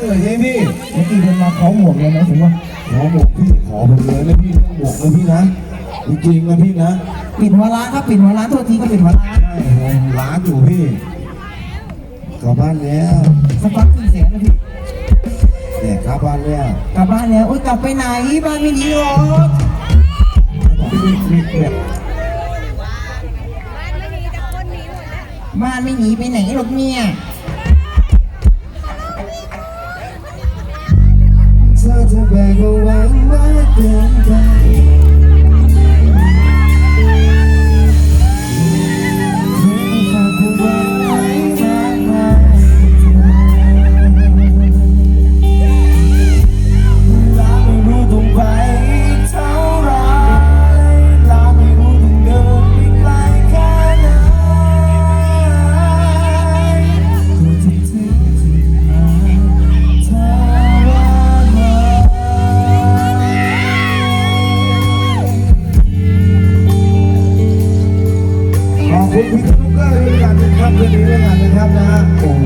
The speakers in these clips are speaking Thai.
ขึ้นเลยใช่พี่เมื่อกี้เดินมาขอหมวกเลยนะผมว่าขอหมวกพี่ขอผมเลยนะพี่ต้องหมวกนะพี่นะจริงๆนะพี่นะปิดหัวร้านครับปิดหัวร้านโทษทีก็ปิดหัวร้านใช่ผมร้านอยู่พี่กลับบ้านแล้วสักพักขึ้นเสียงนะพี่เนี่ยกลับบ้านแล้วกลับบ้านแล้วโอ๊ยกลับไปไหนบ้านไม่หนีหรอกพี่พี่เนี่ยบ้านไม่หนีไปไหนหรอกเนี่ย เดินไป คุณลูกเกอร์ด้วยกันครับคืนนี้ด้วยกันนะครับนะฮะโอ้โห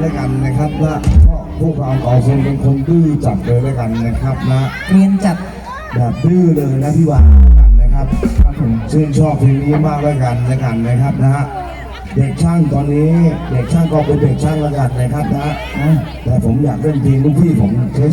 แล้วกันนะครับว่าก็พวกเราต่อคนเป็นคนดื้อจัดเลยแล้วกันนะครับนะเรียนจัดแบบดื้อเลยนะพี่วานกันนะครับครับผมชื่นชอบเพลงนี้มากแล้วกันแล้วกันนะครับนะฮะเด็กช่างตอนนี้เด็กช่างก็เป็นเด็กช่างแล้วกันนะครับนะฮะแต่ผมอยากเล่นเพลงลูกพี่ผมเฉย